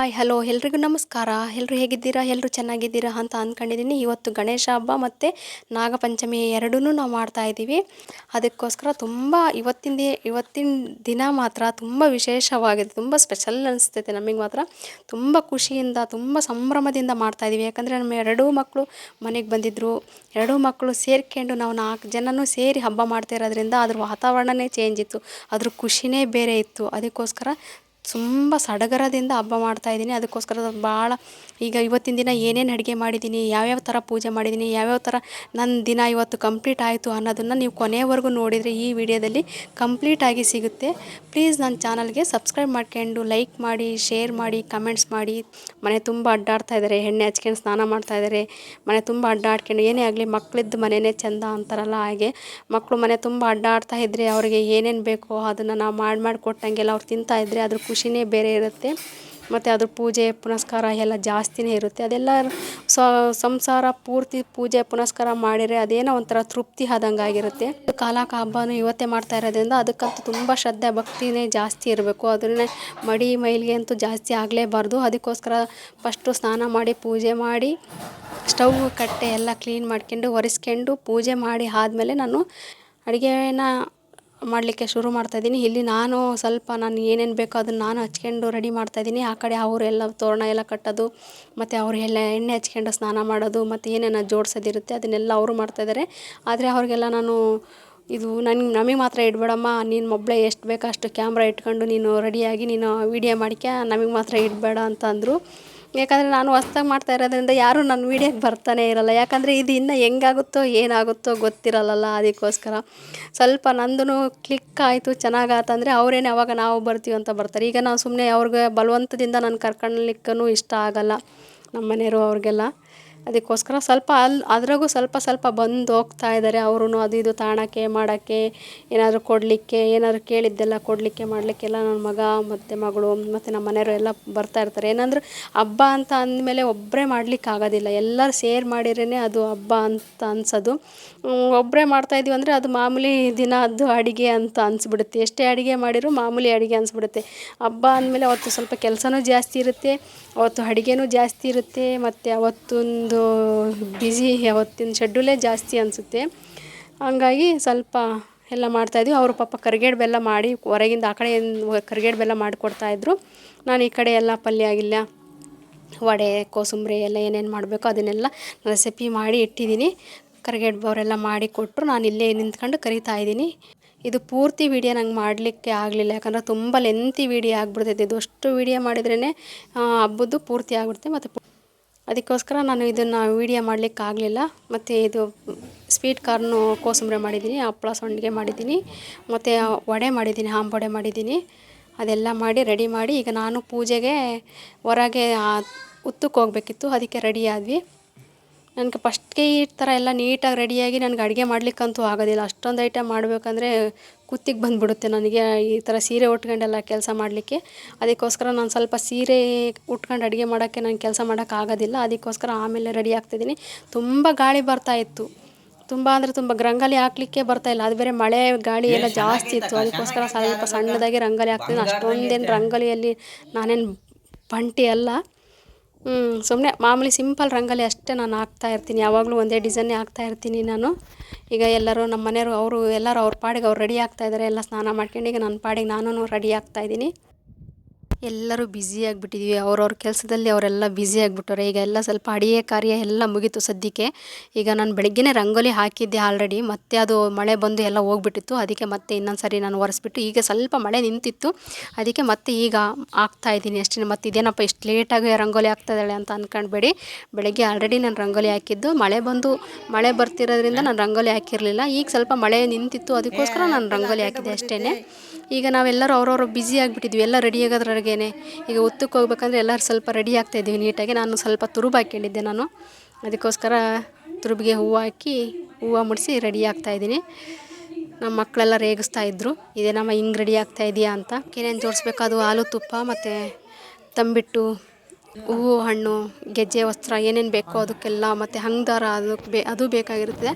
Hi hello ಎಲ್ರಿಗೂ ನಮಸ್ಕಾರ. ಎಲ್ಲರೂ ಹೇಗಿದ್ದೀರಾ? ಎಲ್ಲರೂ ಚೆನ್ನಾಗಿದ್ದೀರಾ ಅಂತ ಅಂದ್ಕೊಂಡಿದ್ದೀನಿ ಇವತ್ತು ಗಣೇಶ ಹಬ್ಬ ಮತ್ತು ನಾಗಪಂಚಮಿ ಎರಡೂ ನಾವು ಮಾಡ್ತಾ ಇದ್ದೀವಿ. ಅದಕ್ಕೋಸ್ಕರ ತುಂಬ ಇವತ್ತಿನ ಇವತ್ತಿನ ದಿನ ಮಾತ್ರ ತುಂಬ ವಿಶೇಷವಾಗಿದೆ. ತುಂಬ ಸ್ಪೆಷಲ್ ಅನಿಸ್ತೈತೆ ನಮಗೆ ಮಾತ್ರ. ತುಂಬ ಖುಷಿಯಿಂದ, ತುಂಬ ಸಂಭ್ರಮದಿಂದ ಮಾಡ್ತಾ ಇದ್ದೀವಿ. ಯಾಕಂದರೆ ನಮ್ಮ ಎರಡೂ ಮಕ್ಕಳು ಮನೆಗೆ ಬಂದಿದ್ದರು ಎರಡೂ ಮಕ್ಕಳು ಸೇರ್ಕೊಂಡು ನಾವು ನಾಲ್ಕು ಜನನೂ ಸೇರಿ ಹಬ್ಬ ಮಾಡ್ತಾ ಇರೋದ್ರಿಂದ ಅದ್ರ ವಾತಾವರಣನೇ ಚೇಂಜ್ ಇತ್ತು. ಅದ್ರ ಖುಷಿನೇ ಬೇರೆ ಇತ್ತು. ಅದಕ್ಕೋಸ್ಕರ ತುಂಬ ಸಡಗರದಿಂದ ಹಬ್ಬ ಮಾಡ್ತಾ ಇದ್ದೀನಿ. ಅದಕ್ಕೋಸ್ಕರ ಭಾಳ ಈಗ ಇವತ್ತಿನ ದಿನ ಏನೇನು ಅಡುಗೆ ಮಾಡಿದ್ದೀನಿ, ಯಾವ್ಯಾವ ಥರ ಪೂಜೆ ಮಾಡಿದ್ದೀನಿ, ಯಾವ್ಯಾವ ಥರ ನನ್ನ ದಿನ ಇವತ್ತು ಕಂಪ್ಲೀಟ್ ಆಯಿತು ಅನ್ನೋದನ್ನು ನೀವು ಕೊನೆಯವರೆಗೂ ನೋಡಿದರೆ ಈ ವಿಡಿಯೋದಲ್ಲಿ ಕಂಪ್ಲೀಟಾಗಿ ಸಿಗುತ್ತೆ. ಪ್ಲೀಸ್ ನನ್ನ ಚಾನಲ್ಗೆ ಸಬ್ಸ್ಕ್ರೈಬ್ ಮಾಡ್ಕೊಂಡು ಲೈಕ್ ಮಾಡಿ, ಶೇರ್ ಮಾಡಿ, ಕಮೆಂಟ್ಸ್ ಮಾಡಿ. ಮನೆ ತುಂಬ ಅಡ್ಡಾಡ್ತಾ ಇದ್ದಾರೆ ಎಣ್ಣೆ ಹಚ್ಕೊಂಡು ಸ್ನಾನ ಮಾಡ್ತಾ ಇದ್ದಾರೆ ಮನೆ ತುಂಬ ಅಡ್ಡಾಡ್ಕೊಂಡು ಏನೇ ಆಗಲಿ ಮಕ್ಕಳಿದ್ದು ಮನೆಯೇ ಚೆಂದ ಅಂತಾರಲ್ಲ ಹಾಗೆ. ಮಕ್ಕಳು ಮನೆ ತುಂಬ ಅಡ್ಡಾಡ್ತಾ ಇದ್ದರೆ ಅವರಿಗೆ ಏನೇನು ಬೇಕೋ ಅದನ್ನು ನಾವು ಮಾಡಿ ಮಾಡಿ ಕೊಟ್ಟಂಗೆಲ್ಲ ಅವ್ರು ತಿಂತಾ ಇದ್ದರೆ ಅದ್ರ ಖುಷಿನೇ ಬೇರೆ ಇರುತ್ತೆ. ಮತ್ತು ಅದ್ರ ಪೂಜೆ, ಪುನಸ್ಕಾರ ಎಲ್ಲ ಜಾಸ್ತಿನೇ ಇರುತ್ತೆ. ಅದೆಲ್ಲ ಸಂಸಾರ ಪೂರ್ತಿ ಪೂಜೆ, ಪುನಸ್ಕಾರ ಮಾಡಿದರೆ ಅದೇನೋ ಒಂಥರ ತೃಪ್ತಿ ಆದಂಗೆ ಆಗಿರುತ್ತೆ. ಕಾಲಕ ಹಬ್ಬನೂ ಇವತ್ತೇ ಮಾಡ್ತಾ ಇರೋದ್ರಿಂದ ಅದಕ್ಕಂತೂ ತುಂಬ ಶ್ರದ್ಧೆ, ಭಕ್ತಿನೇ ಜಾಸ್ತಿ ಇರಬೇಕು. ಅದನ್ನೇ ಮಡಿ, ಮೈಲಿಗೆ ಅಂತೂ ಜಾಸ್ತಿ ಆಗಲೇಬಾರ್ದು. ಅದಕ್ಕೋಸ್ಕರ ಫಸ್ಟು ಸ್ನಾನ ಮಾಡಿ, ಪೂಜೆ ಮಾಡಿ, ಸ್ಟವ್, ಕಟ್ಟೆ ಎಲ್ಲ ಕ್ಲೀನ್ ಮಾಡ್ಕೊಂಡು ಒರೆಸ್ಕೊಂಡು ಪೂಜೆ ಮಾಡಿ ಆದಮೇಲೆ ನಾನು ಅಡುಗೆನ ಮಾಡಲಿಕ್ಕೆ ಶುರು ಮಾಡ್ತಾಯಿದ್ದೀನಿ ಇಲ್ಲಿ ನಾನು ಸ್ವಲ್ಪ ನಾನು ಏನೇನು ಬೇಕೋ ಅದನ್ನು ನಾನು ಹಚ್ಕೊಂಡು ರೆಡಿ ಮಾಡ್ತಾಯಿದ್ದೀನಿ ಆ ಕಡೆ ಅವರೆಲ್ಲ ತೋರಣ ಎಲ್ಲ ಕಟ್ಟೋದು, ಮತ್ತು ಅವರು ಎಲ್ಲ ಎಣ್ಣೆ ಹಚ್ಕೊಂಡು ಸ್ನಾನ ಮಾಡೋದು, ಮತ್ತು ಏನೇನು ಜೋಡಿಸೋದಿರುತ್ತೆ ಅದನ್ನೆಲ್ಲ ಅವರು ಮಾಡ್ತಾಯಿದ್ದಾರೆ ಆದರೆ ಅವ್ರಿಗೆಲ್ಲ ನಾನು ಇದು ನನಗೆ ನಮಗೆ ಮಾತ್ರ ಇಡಬೇಡಮ್ಮ, ನೀನು ಒಬ್ಬಳೇ ಎಷ್ಟು ಬೇಕೋ ಅಷ್ಟು ಕ್ಯಾಮ್ರಾ ಇಟ್ಕೊಂಡು ನೀನು ರೆಡಿಯಾಗಿ ನೀನು ವೀಡಿಯೋ ಮಾಡಿಕೆ ನಮಗೆ ಮಾತ್ರ ಇಡಬೇಡ ಅಂತ ಅಂದರು. ಯಾಕಂದರೆ ನಾನು ಹೊಸ್ದಾಗಿ ಮಾಡ್ತಾ ಇರೋದ್ರಿಂದ ಯಾರೂ ನನ್ನ ವೀಡಿಯೋಗೆ ಬರ್ತಾನೆ ಇರಲ್ಲ. ಯಾಕಂದರೆ ಇದು ಇನ್ನೂ ಹೆಂಗಾಗುತ್ತೋ, ಏನಾಗುತ್ತೋ ಗೊತ್ತಿರಲ್ಲ ಅದಕ್ಕೋಸ್ಕರ. ಸ್ವಲ್ಪ ನಂದು ಕ್ಲಿಕ್ ಆಯಿತು ಚೆನ್ನಾಗಾತಂದರೆ ಅವರೇನೆ ಅವಾಗ ನಾವು ಬರ್ತೀವಿ ಅಂತ ಬರ್ತಾರೆ. ಈಗ ನಾವು ಸುಮ್ಮನೆ ಅವ್ರಿಗೆ ಬಲವಂತದಿಂದ ನಾನು ಕರ್ಕೊಳ್ಳಿಕ್ಕೂ ಇಷ್ಟ ಆಗಲ್ಲ. ನಮ್ಮ ಮನೆಯವರು ಅವ್ರಿಗೆಲ್ಲ. ಅದಕ್ಕೋಸ್ಕರ ಸ್ವಲ್ಪ ಅಲ್ಲಿ ಅದ್ರಾಗೂ ಸ್ವಲ್ಪ ಸ್ವಲ್ಪ ಬಂದು ಹೋಗ್ತಾ ಇದ್ದಾರೆ ಅವ್ರೂ ಅದು ಇದು ತಾಣಕ್ಕೆ, ಮಾಡೋಕ್ಕೆ, ಏನಾದರೂ ಕೊಡಲಿಕ್ಕೆ, ಏನಾದರೂ ಕೇಳಿದ್ದೆಲ್ಲ ಕೊಡಲಿಕ್ಕೆ, ಮಾಡಲಿಕ್ಕೆಲ್ಲ ನನ್ನ ಮಗ, ಮತ್ತು ಮಗಳು, ಮತ್ತು ನಮ್ಮ ಮನೆಯವರು ಎಲ್ಲ ಬರ್ತಾ ಇರ್ತಾರೆ. ಏನಂದ್ರೆ ಹಬ್ಬ ಅಂತ ಅಂದಮೇಲೆ ಒಬ್ಬರೇ ಮಾಡ್ಲಿಕ್ಕೆ ಆಗೋದಿಲ್ಲ ಎಲ್ಲರೂ ಸೇರಿ ಮಾಡಿದ್ರೇ ಅದು ಹಬ್ಬ ಅಂತ ಅನ್ಸೋದು. ಒಬ್ಬರೇ ಮಾಡ್ತಾಯಿದ್ದೀವಿ ಅಂದರೆ ಅದು ಮಾಮೂಲಿ ದಿನದ್ದು ಅಡುಗೆ ಅಂತ ಅನಿಸ್ಬಿಡುತ್ತೆ. ಎಷ್ಟೇ ಅಡುಗೆ ಮಾಡಿದರೂ ಮಾಮೂಲಿ ಅಡುಗೆ ಅನಿಸ್ಬಿಡುತ್ತೆ. ಹಬ್ಬ ಅಂದಮೇಲೆ ಅವತ್ತು ಸ್ವಲ್ಪ ಕೆಲಸನೂ ಜಾಸ್ತಿ ಇರುತ್ತೆ, ಅವತ್ತು ಅಡುಗೆನೂ ಜಾಸ್ತಿ ಇರುತ್ತೆ, ಮತ್ತು ಅವತ್ತೊಂದು ಬ್ಯುಸಿ ಅವತ್ತಿನ ಶೆಡ್ಯೂಲೇ ಜಾಸ್ತಿ ಅನಿಸುತ್ತೆ. ಹಂಗಾಗಿ ಸ್ವಲ್ಪ ಎಲ್ಲ ಮಾಡ್ತಾಯಿದ್ವಿ ಅವರು ಪಾಪ ಕರಿಗೇಡು ಬೆಲ್ಲ ಮಾಡಿ ಹೊರಗಿಂದ ಆ ಕಡೆ ಕರಿಗೇಡು ಬೆಲ್ಲ ಮಾಡಿಕೊಡ್ತಾಯಿದ್ರು ನಾನು ಈ ಕಡೆ ಎಲ್ಲ ಪಲ್ಯ ಆಗಿಲ್ಲ ವಡೆ, ಕೋಸಂಬರಿ ಎಲ್ಲ ಏನೇನು ಮಾಡಬೇಕೋ ಅದನ್ನೆಲ್ಲ ರೆಸಿಪಿ ಮಾಡಿ ಇಟ್ಟಿದ್ದೀನಿ. ಕರಿಗೇಡು ಅವರೆಲ್ಲ ಮಾಡಿ ಕೊಟ್ಟರು ನಾನು ಇಲ್ಲೇ ನಿಂತ್ಕೊಂಡು ಕರಿತಾ ಇದ್ದೀನಿ. ಇದು ಪೂರ್ತಿ ವಿಡಿಯೋ ನಂಗೆ ಮಾಡಲಿಕ್ಕೆ ಆಗಲಿಲ್ಲ, ಯಾಕಂದರೆ ತುಂಬ ಲೆಂತಿ ವಿಡಿಯೋ ಆಗ್ಬಿಡ್ತೈತೆ. ಇದು ಅಷ್ಟು ವೀಡಿಯೋ ಮಾಡಿದ್ರೇ ಹಬ್ಬದ್ದು ಪೂರ್ತಿ ಆಗ್ಬಿಡುತ್ತೆ. ಮತ್ತು ಅದಕ್ಕೋಸ್ಕರ ನಾನು ಇದನ್ನು ವೀಡಿಯೋ ಮಾಡಲಿಕ್ಕೆ ಆಗಲಿಲ್ಲ. ಮತ್ತು ಇದು ಸ್ವೀಟ್ ಕಾರ್ನು ಕೋಸಂಬರಿ ಮಾಡಿದ್ದೀನಿ ಹಪ್ಪಳ ಸಂಡಿಗೆ ಮಾಡಿದ್ದೀನಿ, ಮತ್ತು ವಡೆ ಮಾಡಿದ್ದೀನಿ ಹಾಂಬೊಡೆ ಮಾಡಿದ್ದೀನಿ. ಅದೆಲ್ಲ ಮಾಡಿ ರೆಡಿ ಮಾಡಿ ಈಗ ನಾನು ಪೂಜೆಗೆ ಹೊರಗೆ ಉತ್ತಕ್ಕೆ ಹೋಗ್ಬೇಕಿತ್ತು. ಅದಕ್ಕೆ ರೆಡಿ ಆದ್ವಿ. ನನಗೆ ಫಸ್ಟ್ಗೆ ಈ ಥರ ಎಲ್ಲ ನೀಟಾಗಿ ರೆಡಿಯಾಗಿ ನನಗೆ ಅಡುಗೆ ಮಾಡಲಿಕ್ಕಂತೂ ಆಗೋದಿಲ್ಲ. ಅಷ್ಟೊಂದು ಐಟಮ್ ಮಾಡಬೇಕಂದ್ರೆ ಕುತ್ತಿಗೆ ಬಂದುಬಿಡುತ್ತೆ ನನಗೆ ಈ ಥರ ಸೀರೆ ಉಟ್ಕೊಂಡೆಲ್ಲ ಕೆಲಸ ಮಾಡಲಿಕ್ಕೆ. ಅದಕ್ಕೋಸ್ಕರ ನಾನು ಸ್ವಲ್ಪ ಸೀರೆ ಉಟ್ಕೊಂಡು ಅಡುಗೆ ಮಾಡೋಕ್ಕೆ ನಾನು ಕೆಲಸ ಮಾಡೋಕ್ಕಾಗೋದಿಲ್ಲ ಅದಕ್ಕೋಸ್ಕರ ಆಮೇಲೆ ರೆಡಿ ಆಗ್ತಿದ್ದೀನಿ ತುಂಬ ಗಾಳಿ ಬರ್ತಾಯಿತ್ತು ತುಂಬ ಅಂದರೆ ತುಂಬ ರಂಗೋಲಿ ಹಾಕ್ಲಿಕ್ಕೆ ಇಲ್ಲ. ಅದು ಬೇರೆ ಮಳೆ ಗಾಳಿ ಎಲ್ಲ ಜಾಸ್ತಿ ಇತ್ತು. ಅದಕ್ಕೋಸ್ಕರ ಸ್ವಲ್ಪ ಸಣ್ಣದಾಗಿ ರಂಗೋಲಿ ಹಾಕ್ತೀನಿ ಅಷ್ಟೊಂದೇನು ರಂಗೋಲಿಯಲ್ಲಿ ನಾನೇನು ಬಂಟಿ ಅಲ್ಲ. ಸುಮ್ಮನೆ ಮಾಮೂಲಿ ಸಿಂಪಲ್ ರಂಗೋಲಿ ಅಷ್ಟೇ ನಾನು ಹಾಕ್ತಾ ಇರ್ತೀನಿ. ಯಾವಾಗಲೂ ಒಂದೇ ಡಿಸೈನ್ನೇ ಹಾಕ್ತಾ ಇರ್ತೀನಿ ನಾನು. ಈಗ ಎಲ್ಲರೂ ನಮ್ಮ ಮನೆಯವರು ಅವರು ಎಲ್ಲರೂ ಅವ್ರ ಪಾಡಿಗೆ ಅವ್ರು ರೆಡಿ ಆಗ್ತಾ ಇದ್ದಾರೆ ಎಲ್ಲ ಸ್ನಾನ ಮಾಡ್ಕೊಂಡು ಈಗ ನನ್ನ ಪಾಡಿಗೆ ನಾನು ರೆಡಿ ಆಗ್ತಾಯಿದ್ದೀನಿ ಎಲ್ಲರೂ ಬ್ಯುಸಿ ಆಗಿಬಿಟ್ಟಿದ್ವಿ. ಅವ್ರವ್ರ ಕೆಲಸದಲ್ಲಿ ಅವರೆಲ್ಲ ಬ್ಯುಸಿ ಆಗಿಬಿಟ್ಟವ್ರೆ. ಈಗ ಎಲ್ಲ ಸ್ವಲ್ಪ ಅಡಿಗೆ ಕಾರ್ಯ ಎಲ್ಲ ಮುಗೀತು ಸದ್ಯಕ್ಕೆ. ಈಗ ನಾನು ಬೆಳಗ್ಗೆನೇ ರಂಗೋಲಿ ಹಾಕಿದ್ದೆ ಆಲ್ರೆಡಿ ಮತ್ತೆ ಅದು ಮಳೆ ಬಂದು ಎಲ್ಲ ಹೋಗ್ಬಿಟ್ಟಿತ್ತು. ಅದಕ್ಕೆ ಮತ್ತೆ ಇನ್ನೊಂದು ಸರಿ ನಾನು ಒರೆಸ್ಬಿಟ್ಟು ಈಗ ಸ್ವಲ್ಪ ಮಳೆ ನಿಂತಿತ್ತು. ಅದಕ್ಕೆ ಮತ್ತೆ ಈಗ ಹಾಕ್ತಾ ಇದ್ದೀನಿ. ಅಷ್ಟೇ ಮತ್ತೆ ಇದೇನಪ್ಪ ಇಷ್ಟು ಲೇಟಾಗಿ ರಂಗೋಲಿ ಹಾಕ್ತಾಯಿದ್ದಾಳೆ ಅಂತ ಅಂದ್ಕೊಂಡ್ಬೇಡಿ ಬೆಳಗ್ಗೆ ಆಲ್ರೆಡಿ ನಾನು ರಂಗೋಲಿ ಹಾಕಿದ್ದು. ಮಳೆ ಬಂದು ಮಳೆ ಬರ್ತಿರೋದ್ರಿಂದ ನಾನು ರಂಗೋಲಿ ಹಾಕಿರಲಿಲ್ಲ. ಈಗ ಸ್ವಲ್ಪ ಮಳೆ ನಿಂತಿತ್ತು. ಅದಕ್ಕೋಸ್ಕರ ನಾನು ರಂಗೋಲಿ ಹಾಕಿದ್ದೆ ಅಷ್ಟೇ ಈಗ ನಾವೆಲ್ಲರೂ ಅವ್ರವ್ರು ಬ್ಯುಸಿ ಆಗಿಬಿಟ್ಟಿದ್ವಿ, ಎಲ್ಲ ರೆಡಿ ಆಗೋದ್ರೊಳಗೇನೆ ಈಗ ಉತ್ತಕ್ಕೆ ಹೋಗ್ಬೇಕಂದ್ರೆ ಎಲ್ಲರೂ ಸ್ವಲ್ಪ ರೆಡಿ ಆಗ್ತಾಯಿದ್ವಿ ನೀಟಾಗಿ ನಾನು ಸ್ವಲ್ಪ ತುರುಬು ಹಾಕ್ಕೊಂಡಿದ್ದೆ ನಾನು. ಅದಕ್ಕೋಸ್ಕರ ತುರುಬಿಗೆ ಹೂವು ಹಾಕಿ, ಹೂವು ಮುಡಿಸಿ ರೆಡಿ ಆಗ್ತಾಯಿದ್ದೀನಿ ನಮ್ಮ ಮಕ್ಕಳೆಲ್ಲ ರೇಗಿಸ್ತಾ ಇದ್ದರು ಇದೇನಮ್ಮ ಹಿಂಗೆ ರೆಡಿ ಆಗ್ತಾ ಇದೆಯಾ ಅಂತ. ಏನೇನು ಜೋಡಿಸ್ಬೇಕು ಅದು ಹಾಲು ತುಪ್ಪ ಮತ್ತು ತಂಬಿಟ್ಟು ಹೂವು, ಹಣ್ಣು, ಗೆಜ್ಜೆ, ವಸ್ತ್ರ ಏನೇನು ಬೇಕೋ ಅದಕ್ಕೆಲ್ಲ ಮತ್ತು ಹಂಗದಾರ ಅದಕ್ಕೆ ಬೇ ಅದು ಬೇಕಾಗಿರುತ್ತೆ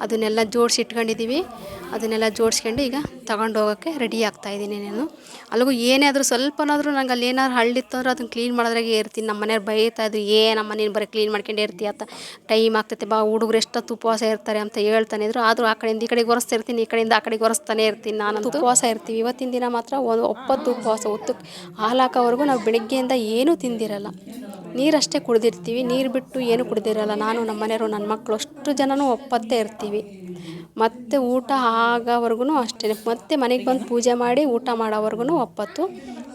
ಅದನ್ನೆಲ್ಲ ಜೋಡಿಸಿ ಇಟ್ಕೊಂಡಿದ್ದೀವಿ. ಅದನ್ನೆಲ್ಲ ಜೋಡಿಸ್ಕೊಂಡು ಈಗ ತಗೊಂಡು ಹೋಗೋಕ್ಕೆ ರೆಡಿ ಆಗ್ತಾಯಿದ್ದೀನಿ ನಾನು. ಅಲ್ಲಿಗೂ ಏನೇ ಆದರೂ ಸ್ವಲ್ಪನಾದರೂ ನಂಗೆ ಅಲ್ಲಿ ಏನಾದ್ರು ಹಳ್ಳಿತ್ತು ಅಂದ್ರೆ ಅದನ್ನ ಕ್ಲೀನ್ ಮಾಡೋದ್ರಾಗೆ ಇರ್ತೀನಿ ನಮ್ಮ ಮನೆಯವ್ರು ಬೈತಾ ಇದ್ರು, ಏ, ನಮ್ಮ ಮನೇನು ಬರೀ ಕ್ಲೀನ್ ಮಾಡ್ಕೊಂಡೇ ಇರ್ತೀಯ ಅಂತ. ಟೈಮ್ ಆಗ್ತೈತೆ, ಬಾ, ಹುಡುಗ್ರು ಎಷ್ಟೊತ್ತು ಉಪವಾಸ ಇರ್ತಾರೆ ಅಂತ ಹೇಳ್ತಾನೆ ಇದ್ರು. ಆದರೂ ಆ ಕಡೆಯಿಂದ ಈ ಕಡೆಗೆ ಒರೆಸ್ತಾ ಇರ್ತೀನಿ, ಈ ಕಡೆಯಿಂದ ಆ ಕಡೆಗೆ ಒರೆಸ್ತಾನೆ ಇರ್ತೀನಿ ನಾನು ಉಪವಾಸ ಇರ್ತೀವಿ. ಇವತ್ತಿನ ದಿನ ಮಾತ್ರ ಒಂದು ಒಪ್ಪತ್ತು ಉಪವಾಸ. ಹೊತ್ತು ಹಾಲು ಹಾಕೋವರೆಗೂ ನಾವು ಬೆಳಗ್ಗೆಯಿಂದ ಏನೂ ತಿಂದಿರಲ್ಲ. ನೀರಷ್ಟೇ ಕುಡಿದಿರ್ತೀವಿ, ನೀರು ಬಿಟ್ಟು ಏನು ಕುಡ್ದಿರಲ್ಲ. ನಾನು ನಮ್ಮ ಮನೆಯವರು ನನ್ನ ಮಕ್ಕಳು ಅಷ್ಟು ಜನನೂ ಒಪ್ಪತ್ತೇ ಇರ್ತೀವಿ. ಮತ್ತು ಊಟ ಆಗೋವರೆಗೂ ಅಷ್ಟೇ. ಮತ್ತೆ ಮನೆಗೆ ಬಂದು ಪೂಜೆ ಮಾಡಿ ಊಟ ಮಾಡೋವರೆಗೂ ಒಪ್ಪತ್ತು.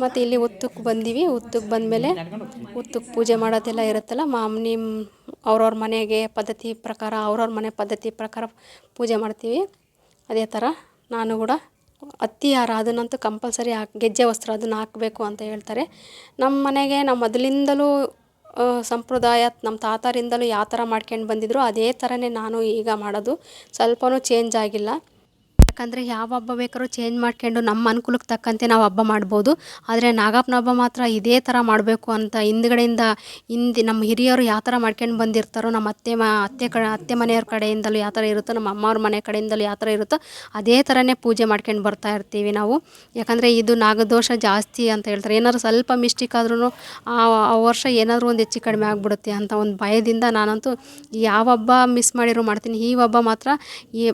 ಮತ್ತು ಇಲ್ಲಿ ಉತ್ತಕ್ಕೆ ಬಂದೀವಿ. ಉತ್ತಕ್ಕೆ ಬಂದಮೇಲೆ ಉತ್ತಕ್ಕೆ ಪೂಜೆ ಮಾಡೋದೆಲ್ಲ ಇರುತ್ತಲ್ಲ ಮಾಮೂಲಿ ಅವ್ರವ್ರ ಮನೆಗೆ ಪದ್ಧತಿ ಪ್ರಕಾರ, ಅವ್ರವ್ರ ಮನೆ ಪದ್ಧತಿ ಪ್ರಕಾರ ಪೂಜೆ ಮಾಡ್ತೀವಿ. ಅದೇ ಥರ ನಾನು ಕೂಡ ಅತ್ತಿ ಹಾರ ಅದನ್ನಂತೂ ಕಂಪಲ್ಸರಿ ಹಾಕಿ, ಗೆಜ್ಜೆ ವಸ್ತ್ರ ಅದನ್ನು ಹಾಕಬೇಕು ಅಂತ ಹೇಳ್ತಾರೆ. ನಮ್ಮ ಮನೆಗೆ ನಾವು ಮೊದಲಿಂದಲೂ ಸಂಪ್ರದಾಯ ನಮ್ಮ ತಾತರಿಂದಲೂ ಯಾವ ಥರ ಮಾಡ್ಕೊಂಡು ಬಂದಿದ್ರು ಅದೇ ಥರನೇ ನಾನು ಈಗ ಮಾಡೋದು. ಸ್ವಲ್ಪನೂ ಚೇಂಜ್ ಆಗಿಲ್ಲ. ಯಾಕಂದರೆ ಯಾವ ಹಬ್ಬ ಬೇಕಾದ್ರೂ ಚೇಂಜ್ ಮಾಡ್ಕೊಂಡು ನಮ್ಮ ಅನುಕೂಲಕ್ಕೆ ತಕ್ಕಂತೆ ನಾವು ಹಬ್ಬ ಮಾಡ್ಬೋದು. ಆದರೆ ನಾಗಪ್ಪನ ಹಬ್ಬ ಮಾತ್ರ ಇದೇ ಥರ ಮಾಡಬೇಕು ಅಂತ ಹಿಂದ್ಗಡೆಯಿಂದ ಹಿಂದೆ ನಮ್ಮ ಹಿರಿಯರು ಯಾವ ಥರ ಮಾಡ್ಕೊಂಡು ಬಂದಿರ್ತಾರೋ, ನಮ್ಮ ಅತ್ತೆ ಮ, ಅತ್ತೆ ಕ, ಅತ್ತೆ ಮನೆಯವ್ರ ಕಡೆಯಿಂದಲೂ ಯಾವ ಥರ ಇರುತ್ತೋ, ನಮ್ಮ ಅಮ್ಮವ್ರ ಮನೆ ಕಡೆಯಿಂದಲೂ ಯಾವ ಥರ ಇರುತ್ತೋ ಅದೇ ಥರನೇ ಪೂಜೆ ಮಾಡ್ಕೊಂಡು ಬರ್ತಾ ಇರ್ತೀವಿ ನಾವು. ಯಾಕಂದರೆ ಇದು ನಾಗದೋಷ ಜಾಸ್ತಿ ಅಂತ ಹೇಳ್ತಾರೆ. ಏನಾದ್ರು ಸ್ವಲ್ಪ ಮಿಸ್ಟೇಕ್ ಆದ್ರೂ ಆ ವರ್ಷ ಏನಾದರೂ ಒಂದು ಹೆಚ್ಚು ಕಡಿಮೆ ಆಗಿಬಿಡುತ್ತೆ ಅಂತ ಒಂದು ಭಯದಿಂದ ನಾನಂತೂ ಯಾವ ಹಬ್ಬ ಮಿಸ್ ಮಾಡಿರೋ ಮಾಡ್ತೀನಿ, ಈ ಹಬ್ಬ ಮಾತ್ರ ಈ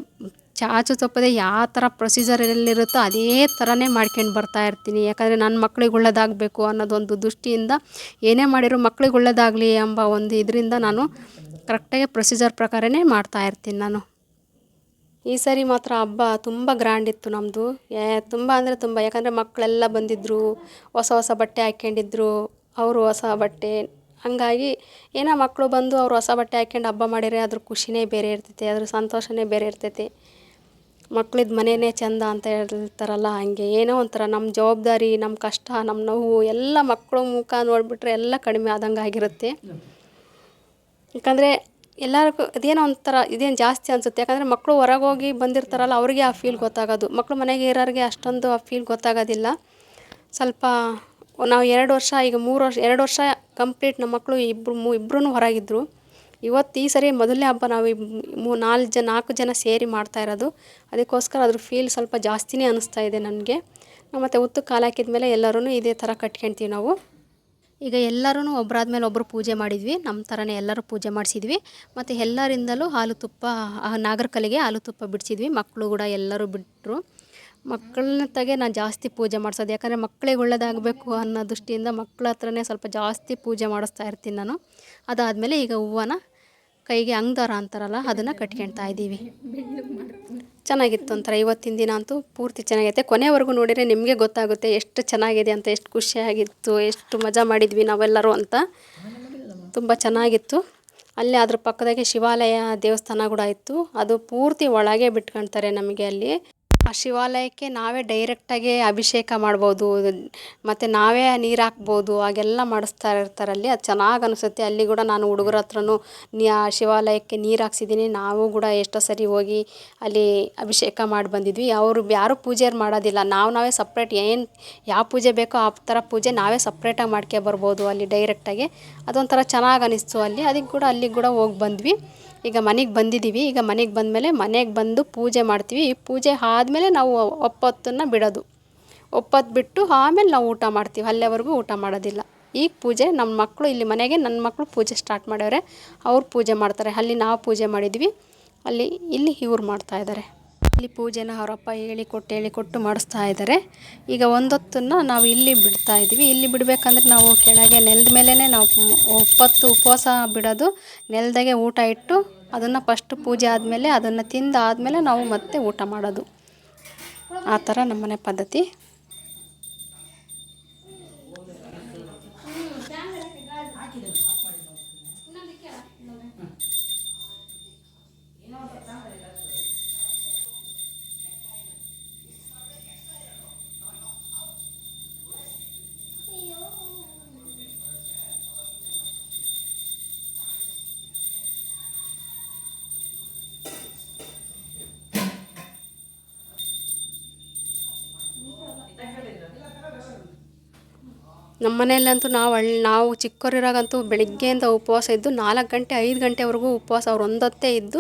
ಚಾಚು ತಪ್ಪದೆ ಯಾವ ಥರ ಪ್ರೊಸೀಜರ್ ಎಲ್ಲಿರುತ್ತೋ ಅದೇ ಥರನೇ ಮಾಡ್ಕೊಂಡು ಬರ್ತಾ ಇರ್ತೀನಿ. ಯಾಕಂದರೆ ನನ್ನ ಮಕ್ಳಿಗೆ ಒಳ್ಳೇದಾಗಬೇಕು ಅನ್ನೋದೊಂದು ದೃಷ್ಟಿಯಿಂದ ಏನೇ ಮಾಡಿರೋ ಮಕ್ಳಿಗೆ ಒಳ್ಳೇದಾಗಲಿ ಎಂಬ ಒಂದು ಇದರಿಂದ ನಾನು ಕರೆಕ್ಟಾಗಿ ಪ್ರೊಸೀಜರ್ ಪ್ರಕಾರನೇ ಮಾಡ್ತಾ ಇರ್ತೀನಿ ನಾನು. ಈ ಸರಿ ಮಾತ್ರ ಹಬ್ಬ ತುಂಬ ಗ್ರ್ಯಾಂಡ್ ಇತ್ತು ನಮ್ಮದು ತುಂಬ ಅಂದರೆ ತುಂಬ. ಯಾಕಂದರೆ ಮಕ್ಕಳೆಲ್ಲ ಬಂದಿದ್ದರು ಹೊಸ ಹೊಸ ಬಟ್ಟೆ ಹಾಕ್ಕೊಂಡಿದ್ರು, ಅವರು ಹೊಸ ಬಟ್ಟೆ. ಹಾಗಾಗಿ ಏನೋ ಮಕ್ಕಳು ಬಂದು ಅವ್ರು ಹೊಸ ಬಟ್ಟೆ ಹಾಕ್ಕೊಂಡು ಹಬ್ಬ ಮಾಡಿದ್ರೆ ಅದ್ರ ಖುಷಿನೇ ಬೇರೆ ಇರ್ತೈತೆ, ಅದ್ರ ಸಂತೋಷನೇ ಬೇರೆ ಇರ್ತೈತೆ. ಮಕ್ಳಿದ್ದು ಮನೆಯೇ ಚಂದ ಅಂತ ಹೇಳ್ತಾರಲ್ಲ ಹಾಗೆ. ಏನೋ ಒಂಥರ ನಮ್ಮ ಜವಾಬ್ದಾರಿ ನಮ್ಮ ಕಷ್ಟ ನಮ್ಮ ನೋವು ಎಲ್ಲ ಮಕ್ಕಳ ಮುಖ ನೋಡಿಬಿಟ್ರೆ ಎಲ್ಲ ಕಡಿಮೆ ಆದಂಗೆ ಆಗಿರುತ್ತೆ. ಯಾಕಂದರೆ ಎಲ್ಲರಿಗೂ ಅದೇನೋ ಒಂಥರ ಇದೇನು ಜಾಸ್ತಿ ಅನಿಸುತ್ತೆ. ಯಾಕಂದರೆ ಮಕ್ಕಳು ಹೊರಗೆ ಹೋಗಿ ಬಂದಿರ್ತಾರಲ್ಲ ಅವ್ರಿಗೆ ಆ ಫೀಲ್ ಗೊತ್ತಾಗೋದು. ಮಕ್ಕಳು ಮನೆಗೆ ಇರೋರಿಗೆ ಅಷ್ಟೊಂದು ಆ ಫೀಲ್ ಗೊತ್ತಾಗೋದಿಲ್ಲ. ಸ್ವಲ್ಪ ನಾವು ಎರಡು ವರ್ಷ, ಈಗ ಮೂರು ವರ್ಷ, ಎರಡು ವರ್ಷ ಕಂಪ್ಲೀಟ್ ನಮ್ಮ ಮಕ್ಕಳು ಇಬ್ಬರು ಮೂ ಇಬ್ಬರೂ ಹೊರಗಿದ್ರು. ಇವತ್ತು ಈ ಸರಿ ಮೊದಲನೇ ಹಬ್ಬ ನಾವು ಮೂ ನಾಲ್ಕು ಜನ ನಾಲ್ಕು ಜನ ಸೇರಿ ಮಾಡ್ತಾ ಇರೋದು. ಅದಕ್ಕೋಸ್ಕರ ಅದ್ರ ಫೀಲ್ ಸ್ವಲ್ಪ ಜಾಸ್ತಿನೇ ಅನ್ನಿಸ್ತಾ ಇದೆ ನನಗೆ. ಮತ್ತು ಉತ್ತು ಕಾಲು ಹಾಕಿದ ಮೇಲೆ ಎಲ್ಲರೂ ಇದೇ ಥರ ಕಟ್ಕೊಳ್ತೀವಿ ನಾವು. ಈಗ ಎಲ್ಲರೂ ಒಬ್ಬರಾದ್ಮೇಲೆ ಒಬ್ಬರು ಪೂಜೆ ಮಾಡಿದ್ವಿ. ನಮ್ಮ ಥರನೇ ಎಲ್ಲರೂ ಪೂಜೆ ಮಾಡಿಸಿದ್ವಿ. ಮತ್ತು ಎಲ್ಲರಿಂದಲೂ ಹಾಲು ತುಪ್ಪ ನಾಗರ ಕಲೆಗೆ ಹಾಲು ತುಪ್ಪ ಬಿಡಿಸಿದ್ವಿ. ಮಕ್ಕಳು ಕೂಡ ಎಲ್ಲರೂ ಬಿಟ್ಟರು ಮಕ್ಕಳನ್ನ ತಗೆ ನಾನು ಜಾಸ್ತಿ ಪೂಜೆ ಮಾಡಿಸೋದು. ಯಾಕಂದರೆ ಮಕ್ಕಳಿಗೆ ಒಳ್ಳೇದಾಗಬೇಕು ಅನ್ನೋ ದೃಷ್ಟಿಯಿಂದ ಮಕ್ಕಳ ಹತ್ರನೇ ಸ್ವಲ್ಪ ಜಾಸ್ತಿ ಪೂಜೆ ಮಾಡಿಸ್ತಾ ಇರ್ತೀನಿ ನಾನು. ಅದಾದಮೇಲೆ ಈಗ ಹೂವನ ಕೈಗೆ ಅಂಗ್ದಾರ ಅಂತಾರಲ್ಲ, ಅದನ್ನು ಕಟ್ಕೊಳ್ತಾ ಇದ್ದೀವಿ. ಚೆನ್ನಾಗಿತ್ತು ಒಂಥರ. ಇವತ್ತಿನ ದಿನ ಅಂತೂ ಪೂರ್ತಿ ಚೆನ್ನಾಗೈತೆ. ಕೊನೆವರೆಗೂ ನೋಡಿದರೆ ನಿಮಗೆ ಗೊತ್ತಾಗುತ್ತೆ ಎಷ್ಟು ಚೆನ್ನಾಗಿದೆ ಅಂತ, ಎಷ್ಟು ಖುಷಿಯಾಗಿತ್ತು ಎಷ್ಟು ಮಜಾ ಮಾಡಿದ್ವಿ ನಾವೆಲ್ಲರೂ ಅಂತ. ತುಂಬ ಚೆನ್ನಾಗಿತ್ತು. ಅಲ್ಲಿ ಅದ್ರ ಪಕ್ಕದಾಗೆ ಶಿವಾಲಯ ದೇವಸ್ಥಾನ ಕೂಡ ಇತ್ತು. ಅದು ಪೂರ್ತಿ ಒಳಗೆ ಬಿಟ್ಕೊಳ್ತಾರೆ ನಮಗೆ ಅಲ್ಲಿ. ಆ ಶಿವಾಲಯಕ್ಕೆ ನಾವೇ ಡೈರೆಕ್ಟಾಗಿ ಅಭಿಷೇಕ ಮಾಡ್ಬೋದು, ಮತ್ತು ನಾವೇ ನೀರು ಹಾಕ್ಬೋದು, ಹಾಗೆಲ್ಲ ಮಾಡಿಸ್ತಾ ಇರ್ತಾರಲ್ಲಿ ಅದು ಚೆನ್ನಾಗಿ ಅನಿಸುತ್ತೆ. ಅಲ್ಲಿ ಕೂಡ ನಾನು ಹುಡುಗರ ಹತ್ರನೂ ನೀ ಆ ಶಿವಾಲಯಕ್ಕೆ ನೀರು ಹಾಕ್ಸಿದ್ದೀನಿ ನಾವು ಕೂಡ ಎಷ್ಟೋ ಸರಿ ಹೋಗಿ ಅಲ್ಲಿ ಅಭಿಷೇಕ ಮಾಡಿ ಬಂದಿದ್ವಿ. ಅವರು ಯಾರೂ ಪೂಜೆ ಮಾಡೋದಿಲ್ಲ. ನಾವು ನಾವೇ ಸಪ್ರೇಟ್ ಏನು, ಯಾವ ಪೂಜೆ ಬೇಕೋ ಆ ಥರ ಪೂಜೆ ನಾವೇ ಸಪ್ರೇಟಾಗಿ ಮಾಡ್ಕೊ ಬರ್ಬೋದು ಅಲ್ಲಿ ಡೈರೆಕ್ಟಾಗಿ ಅದೊಂಥರ ಚೆನ್ನಾಗಿ ಅನ್ನಿಸ್ತು ಅಲ್ಲಿ. ಅದಕ್ಕೆ ಕೂಡ, ಅಲ್ಲಿಗೆ ಕೂಡ ಹೋಗಿ ಬಂದ್ವಿ. ಈಗ ಮನೆಗೆ ಬಂದಿದ್ದೀವಿ ಈಗ ಮನೆಗೆ ಬಂದಮೇಲೆ ಮನೆಗೆ ಬಂದು ಪೂಜೆ ಮಾಡ್ತೀವಿ. ಪೂಜೆ ಆದಮೇಲೆ ನಾವು ಒಪ್ಪತ್ತನ್ನು ಬಿಡೋದು. ಒಪ್ಪತ್ತು ಬಿಟ್ಟು ಆಮೇಲೆ ನಾವು ಊಟ ಮಾಡ್ತೀವಿ. ಅಲ್ಲಿವರೆಗೂ ಊಟ ಮಾಡೋದಿಲ್ಲ. ಈಗ ಪೂಜೆ ನಮ್ಮ ಮಕ್ಕಳು ಇಲ್ಲಿ ಮನೆಗೆ ನನ್ನ ಮಕ್ಕಳು ಪೂಜೆ ಸ್ಟಾರ್ಟ್ ಮಾಡ್ಯವ್ರೆ, ಅವ್ರು ಪೂಜೆ ಮಾಡ್ತಾರೆ. ಅಲ್ಲಿ ನಾವು ಪೂಜೆ ಮಾಡಿದ್ವಿ. ಅಲ್ಲಿ, ಇಲ್ಲಿ ಇವ್ರು ಮಾಡ್ತಾಯಿದ್ದಾರೆ ಇಲ್ಲಿ ಪೂಜೆನ ಅವರಪ್ಪ ಹೇಳಿಕೊಟ್ಟು ಹೇಳಿಕೊಟ್ಟು ಮಾಡಿಸ್ತಾ ಇದ್ದಾರೆ. ಈಗ ಒಂದೊತ್ತನ್ನು ನಾವು ಇಲ್ಲಿ ಬಿಡ್ತಾ ಇದ್ದೀವಿ. ಇಲ್ಲಿ ಬಿಡಬೇಕಂದ್ರೆ ನಾವು ಕೆಳಗೆ ನೆಲದ ಮೇಲೇ ನಾವು ಒಪ್ಪತ್ತು ಉಪವಾಸ ಬಿಡೋದು. ನೆಲದಾಗೆ ಊಟ ಇಟ್ಟು ಅದನ್ನು ಫಸ್ಟ್ ಪೂಜೆ ಆದಮೇಲೆ ಅದನ್ನು ತಿಂದಾದಮೇಲೆ ನಾವು ಮತ್ತೆ ಊಟ ಮಾಡೋದು. ಆ ಥರ ನಮ್ಮನೆ ಪದ್ಧತಿ. ನಮ್ಮ ಮನೆಯಲ್ಲಂತೂ ನಾವು ಹಳ್, ನಾವು ಚಿಕ್ಕವರಿರಾಗಂತೂ ಬೆಳಗ್ಗೆಯಿಂದ ಉಪವಾಸ ಇದ್ದು ನಾಲ್ಕು ಗಂಟೆ, ಐದು ಗಂಟೆವರೆಗೂ ಉಪವಾಸ ಅವ್ರು ಒಂದೊತ್ತೇ ಇದ್ದು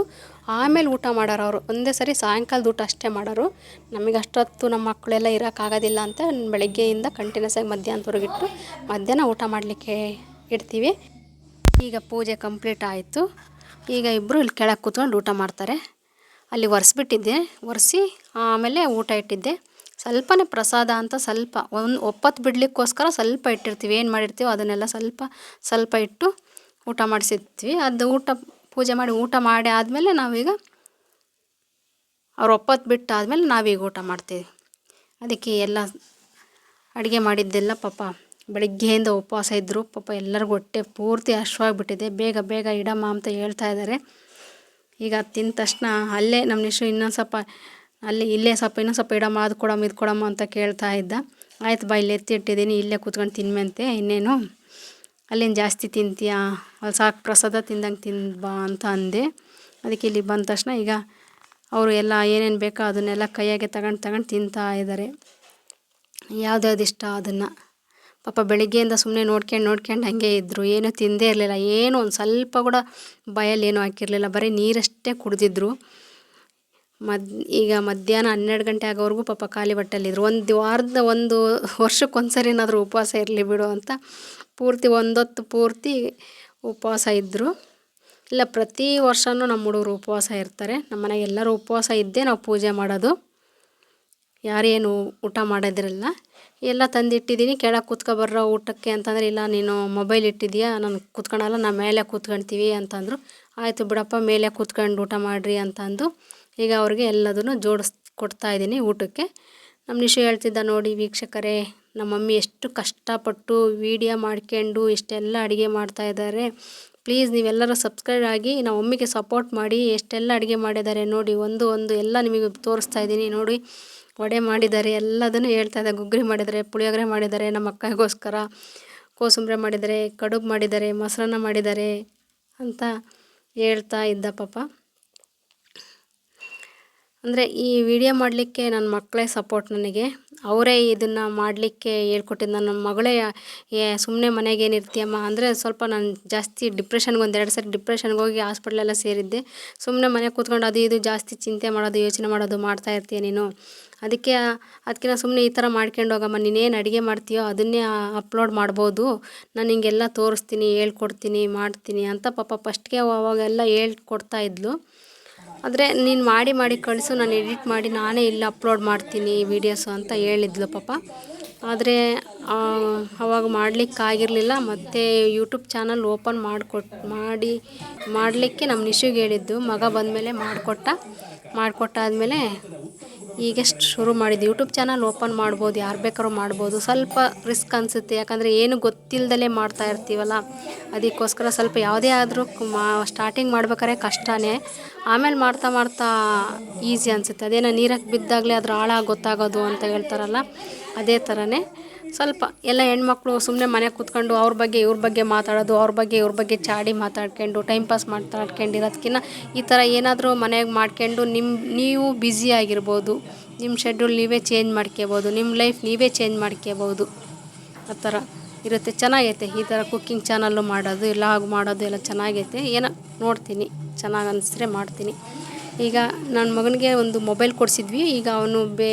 ಆಮೇಲೆ ಊಟ ಮಾಡೋರು ಅವರು. ಒಂದೇ ಸರಿ ಸಾಯಂಕಾಲದ ಊಟ ಅಷ್ಟೇ ಮಾಡೋರು. ನಮಗೆ ಅಷ್ಟೊತ್ತು ನಮ್ಮ ಮಕ್ಕಳೆಲ್ಲ ಇರೋಕ್ಕಾಗೋದಿಲ್ಲ ಅಂತ ಬೆಳಗ್ಗೆಯಿಂದ ಕಂಟಿನ್ಯೂಸ್ ಆಗಿ ಮಧ್ಯಾಹ್ನದವರೆಗಿಟ್ಟು ಮಧ್ಯಾಹ್ನ ಊಟ ಮಾಡಲಿಕ್ಕೆ ಇಡ್ತೀವಿ. ಈಗ ಪೂಜೆ ಕಂಪ್ಲೀಟ್ ಆಯಿತು. ಈಗ ಇಬ್ಬರು ಇಲ್ಲಿ ಕೆಳಗೆ ಕೂತ್ಕೊಂಡು ಊಟ ಮಾಡ್ತಾರೆ. ಅಲ್ಲಿ ಒರೆಸ್ಬಿಟ್ಟಿದ್ದೆ. ಒರೆಸಿ ಆಮೇಲೆ ಊಟ ಇಟ್ಟಿದ್ದೆ. ಸ್ವಲ್ಪನೇ ಪ್ರಸಾದ ಅಂತ ಸ್ವಲ್ಪ, ಒಂದು ಒಪ್ಪತ್ತು ಬಿಡಲಿಕ್ಕೋಸ್ಕರ ಸ್ವಲ್ಪ ಇಟ್ಟಿರ್ತೀವಿ. ಏನು ಮಾಡಿರ್ತೀವೋ ಅದನ್ನೆಲ್ಲ ಸ್ವಲ್ಪ ಸ್ವಲ್ಪ ಇಟ್ಟು ಊಟ ಮಾಡಿಸಿರ್ತೀವಿ. ಅದು ಊಟ, ಪೂಜೆ ಮಾಡಿ ಊಟ ಮಾಡಿ ಆದಮೇಲೆ ನಾವೀಗ, ಅವ್ರು ಒಪ್ಪತ್ತು ಬಿಟ್ಟು ಆದಮೇಲೆ ನಾವೀಗ ಊಟ ಮಾಡ್ತೀವಿ. ಅದಕ್ಕೆ ಎಲ್ಲ ಅಡುಗೆ ಮಾಡಿದ್ದೆಲ್ಲ ಪಾಪ, ಬೆಳಗ್ಗೆಯಿಂದ ಉಪವಾಸ ಇದ್ದರು ಪಾಪ ಎಲ್ಲರಿಗೂ ಹೊಟ್ಟೆ ಪೂರ್ತಿ ಹಶ್ವಾಗಿಬಿಟ್ಟಿದೆ. ಬೇಗ ಬೇಗ ಇಡಮ್ಮ ಅಂತ ಹೇಳ್ತಾ ಇದ್ದಾರೆ. ಈಗ ತಿಂದ ತಕ್ಷಣ ಅಲ್ಲೇ ನಮ್ಮ ನಿಶು ಇನ್ನೊಂದು ಸ್ವಲ್ಪ ಅಲ್ಲಿ ಇಲ್ಲೇ ಸ್ವಲ್ಪ ಇನ್ನೂ ಸ್ವಲ್ಪ ಇಡಮ್ಮ, ಅದು ಕೊಡಮ್ಮ, ಇದು ಕೊಡಮ್ಮ ಅಂತ ಕೇಳ್ತಾ ಇದ್ದ. ಆಯ್ತು ಬಾ, ಇಲ್ಲಿ ಎತ್ತಿಟ್ಟಿದ್ದೀನಿ ಇಲ್ಲೇ ಕೂತ್ಕೊಂಡು ತಿನ್ಮೆಂತೆ ಇನ್ನೇನು? ಅಲ್ಲೇನು ಜಾಸ್ತಿ ತಿಂತೀಯಾ? ಅಲ್ಲಿ ಸಾಕು, ಪ್ರಸಾದ ತಿಂದಂಗೆ ತಿಂದು ಬಾ ಅಂತ ಅಂದೆ. ಅದಕ್ಕೆ ಇಲ್ಲಿ ಬಂದ ತಕ್ಷಣ ಈಗ ಅವರು ಎಲ್ಲ ಏನೇನು ಬೇಕೋ ಅದನ್ನೆಲ್ಲ ಕೈಯಾಗೆ ತಗೊಂಡು ತಗೊಂಡು ತಿಂತಾ ಇದ್ದಾರೆ. ಯಾವ್ದ್ಯಾವ್ದು ಇಷ್ಟ ಅದನ್ನು? ಪಾಪ ಬೆಳಿಗ್ಗೆಯಿಂದ ಸುಮ್ಮನೆ ನೋಡ್ಕೊಂಡು ನೋಡ್ಕೊಂಡು ಹಾಗೆ ಇದ್ದರು ಏನೂ ತಿಂದೇ ಇರಲಿಲ್ಲ. ಏನೂ ಒಂದು ಸ್ವಲ್ಪ ಕೂಡ ಬಾಯಲ್ಲಿ ಏನೂ ಹಾಕಿರಲಿಲ್ಲ. ಬರೀ ನೀರಷ್ಟೇ ಕುಡಿದಿದ್ರು. ಮದ್, ಈಗ ಮಧ್ಯಾಹ್ನ ಹನ್ನೆರಡು ಗಂಟೆ ಆಗೋವರೆಗೂ ಪಾಪ ಖಾಲಿ ಬಟ್ಟಲ್ಲಿದ್ರು ಒಂದು ವಾರದ, ಒಂದು ವರ್ಷಕ್ಕೆ ಒಂದು ಸರಿನಾದರೂ ಉಪವಾಸ ಇರಲಿ ಬಿಡು ಅಂತ ಪೂರ್ತಿ ಒಂದೊತ್ತು ಪೂರ್ತಿ ಉಪವಾಸ ಇದ್ದರು ಇಲ್ಲ, ಪ್ರತಿ ವರ್ಷವೂ ನಮ್ಮ ಹುಡುಗರು ಉಪವಾಸ ಇರ್ತಾರೆ. ನಮ್ಮ ಮನೆಗೆ ಎಲ್ಲರೂ ಉಪವಾಸ ಇದ್ದೇ ನಾವು ಪೂಜೆ ಮಾಡೋದು. ಯಾರೇನು ಊಟ ಮಾಡೋದಿರಲ್ಲ. ಎಲ್ಲ ತಂದಿಟ್ಟಿದ್ದೀನಿ. ಕೆಳಗೆ ಕೂತ್ಕೊ ಬರ್ರೋ ಊಟಕ್ಕೆ ಅಂತಂದರೆ, ಇಲ್ಲ, ನೀನು ಮೊಬೈಲ್ ಇಟ್ಟಿದ್ಯಾ ನಾನು ಕೂತ್ಕೊಳಲ್ಲ, ನಾ ಮೇಲೆ ಕೂತ್ಕೊಳ್ತೀವಿ ಅಂತಂದರು. ಆಯಿತು ಬಿಡಪ್ಪ, ಮೇಲೆ ಕೂತ್ಕೊಂಡು ಊಟ ಮಾಡಿರಿ ಅಂತಂದು ಈಗ ಅವ್ರಿಗೆ ಎಲ್ಲದನ್ನು ಜೋಡಿಸ್ ಕೊಡ್ತಾಯಿದ್ದೀನಿ ಊಟಕ್ಕೆ. ನಮ್ಮ ನಿಶು ಹೇಳ್ತಿದ್ದ ನೋಡಿ ವೀಕ್ಷಕರೇ, ನಮ್ಮ ಮಮ್ಮಿ ಎಷ್ಟು ಕಷ್ಟಪಟ್ಟು ವೀಡಿಯೋ ಮಾಡ್ಕೊಂಡು ಇಷ್ಟೆಲ್ಲ ಅಡುಗೆ ಮಾಡ್ತಾ ಇದ್ದಾರೆ. ಪ್ಲೀಸ್ ನೀವೆಲ್ಲರೂ ಸಬ್ಸ್ಕ್ರೈಬ್ ಆಗಿ ನಮ್ಮ ಮಮ್ಮಿಗೆ ಸಪೋರ್ಟ್ ಮಾಡಿ ಎಷ್ಟೆಲ್ಲ ಅಡುಗೆ ಮಾಡಿದ್ದಾರೆ ನೋಡಿ, ಒಂದು ಒಂದು ಎಲ್ಲ ನಿಮಗೆ ತೋರಿಸ್ತಾ ಇದ್ದೀನಿ ನೋಡಿ. ವಡೆ ಮಾಡಿದ್ದಾರೆ, ಎಲ್ಲದನ್ನು ಹೇಳ್ತಾ ಇದ್ದಾರೆ. ಗುಗ್ಗರಿ ಮಾಡಿದ್ದಾರೆ, ಪುಳಿಯೋಗರೆ ಮಾಡಿದ್ದಾರೆ, ನಮ್ಮ ಅಕ್ಕಗೋಸ್ಕರ ಕೋಸಂಬರಿ ಮಾಡಿದ್ದಾರೆ, ಕಡುಬು ಮಾಡಿದ್ದಾರೆ, ಮೊಸರನ್ನ ಮಾಡಿದ್ದಾರೆ ಅಂತ ಹೇಳ್ತಾ ಇದ್ದ ಪಾಪ. ಅಂದರೆ ಈ ವಿಡಿಯೋ ಮಾಡಲಿಕ್ಕೆ ನನ್ನ ಮಕ್ಕಳೇ ಸಪೋರ್ಟ್ ನನಗೆ. ಅವರೇ ಇದನ್ನು ಮಾಡಲಿಕ್ಕೆ ಹೇಳ್ಕೊಟ್ಟಿದ್ದು ನನ್ನ ಮಗಳೇ, ಏ ಸುಮ್ಮನೆ ಮನೆಗೇನಿರ್ತೀಯಮ್ಮ ಅಂದರೆ ಸ್ವಲ್ಪ ನಾನು ಜಾಸ್ತಿ ಡಿಪ್ರೆಷನ್ಗೆ ಒಂದೆರಡು ಸರಿ ಡಿಪ್ರೆಷನ್ಗೆ ಹೋಗಿ ಹಾಸ್ಪಿಟ್ಲೆಲ್ಲ ಸೇರಿದ್ದೆ. ಸುಮ್ಮನೆ ಮನೆ ಕೂತ್ಕೊಂಡು ಅದು ಇದು ಜಾಸ್ತಿ ಚಿಂತೆ ಮಾಡೋದು, ಯೋಚನೆ ಮಾಡೋದು ಮಾಡ್ತಾ ಇರ್ತೀಯ ನೀನು? ಅದಕ್ಕೆ ಅದಕ್ಕಿಂತ ಸುಮ್ಮನೆ ಈ ಥರ ಮಾಡ್ಕೊಂಡು ಹೋಗಮ್ಮ. ನೀನೇನು ಅಡುಗೆ ಮಾಡ್ತೀಯೋ ಅದನ್ನೇ ಅಪ್ಲೋಡ್ ಮಾಡ್ಬೋದು. ನಾನು ಹಿಂಗೆಲ್ಲ ತೋರಿಸ್ತೀನಿ, ಹೇಳ್ಕೊಡ್ತೀನಿ, ಮಾಡ್ತೀನಿ ಅಂತ ಪಾಪ ಫಸ್ಟ್ಗೆ ಅವಾಗೆಲ್ಲ ಹೇಳ್ಕೊಡ್ತಾ ಇದ್ಲು. ಆದರೆ ನೀನು ಮಾಡಿ ಮಾಡಿ ಕಳಿಸು, ನಾನು ಎಡಿಟ್ ಮಾಡಿ ನಾನೇ ಇಲ್ಲಿ ಅಪ್ಲೋಡ್ ಮಾಡ್ತೀನಿ ವೀಡಿಯೋಸು ಅಂತ ಹೇಳಿದ್ಲು ಪಾಪ. ಆದರೆ ಅವಾಗ ಮಾಡಲಿಕ್ಕಾಗಿರಲಿಲ್ಲ, ಮತ್ತು ಯೂಟ್ಯೂಬ್ ಚಾನಲ್ ಓಪನ್ ಮಾಡಿಕೊಟ್ಟು ಮಾಡಿ, ಮಾಡಲಿಕ್ಕೆ ನಮ್ಮ ನಿಶುಗೆ ಹೇಳಿದ್ದು, ಮಗ ಬಂದಮೇಲೆ ಮಾಡಿಕೊಟ್ಟ ಮಾಡಿಕೊಟ್ಟಾದ್ಮೇಲೆ ಈಗೆಷ್ಟು ಶುರು ಮಾಡಿದ್ದು? ಯೂಟ್ಯೂಬ್ ಚಾನಲ್ ಓಪನ್ ಮಾಡ್ಬೋದು, ಯಾರು ಬೇಕಾದ್ರೂ ಮಾಡ್ಬೋದು. ಸ್ವಲ್ಪ ರಿಸ್ಕ್ ಅನಿಸುತ್ತೆ. ಯಾಕಂದರೆ ಏನು ಗೊತ್ತಿಲ್ಲದಲೇ ಮಾಡ್ತಾ ಇರ್ತೀವಲ್ಲ. ಅದಕ್ಕೋಸ್ಕರ ಸ್ವಲ್ಪ ಯಾವುದೇ ಆದರೂ ಮಾ ಸ್ಟಾರ್ಟಿಂಗ್ ಮಾಡ್ಬೇಕಾದ್ರೆ ಕಷ್ಟನೇ. ಆಮೇಲೆ ಮಾಡ್ತಾ ಮಾಡ್ತಾ ಈಸಿ ಅನಿಸುತ್ತೆ. ಅದೇನೋ ನೀರಕ್ಕೆ ಬಿದ್ದಾಗಲೇ ಅದ್ರ ಆಳ ಗೊತ್ತಾಗೋದು ಅಂತ ಹೇಳ್ತಾರಲ್ಲ, ಅದೇ ಥರನೇ ಸ್ವಲ್ಪ ಎಲ್ಲ ಹೆಣ್ಮಕ್ಳು ಸುಮ್ಮನೆ ಮನೆ ಕೂತ್ಕೊಂಡು ಅವ್ರ ಬಗ್ಗೆ, ಇವ್ರ ಬಗ್ಗೆ ಮಾತಾಡೋದು, ಅವ್ರ ಬಗ್ಗೆ, ಇವ್ರ ಬಗ್ಗೆ ಚಾಡಿ ಮಾತಾಡ್ಕೊಂಡು ಟೈಮ್ ಪಾಸ್ ಮಾತಾಡ್ಕೊಂಡಿರೋದ್ಕಿಂತ ಈ ಥರ ಏನಾದರೂ ಮನೆಗೆ ಮಾಡ್ಕೊಂಡು ನಿಮ್ಮ ನೀವು ಆಗಿರ್ಬೋದು. ನಿಮ್ಮ ಶೆಡ್ಯೂಲ್ ನೀವೇ ಚೇಂಜ್ ಮಾಡ್ಕೋಬೋದು ನಿಮ್ಮ ಲೈಫ್ ನೀವೇ ಚೇಂಜ್ ಮಾಡ್ಕೋಬೋದು ಆ ಥರ ಇರುತ್ತೆ. ಚೆನ್ನಾಗೈತೆ. ಈ ಥರ ಕುಕ್ಕಿಂಗ್ ಚಾನಲ್ಲು ಮಾಡೋದು ಲಾಗ್ ಮಾಡೋದು ಎಲ್ಲ ಚೆನ್ನಾಗೈತೆ. ಏನೋ ನೋಡ್ತೀನಿ. ಚೆನ್ನಾಗಿ ಅನಿಸಿದ್ರೆ ಮಾಡ್ತೀನಿ. ಈಗ ನನ್ನ ಮಗನಿಗೆ ಒಂದು ಮೊಬೈಲ್ ಕೊಡಿಸಿದ್ವಿ. ಈಗ ಅವನು ಬೇ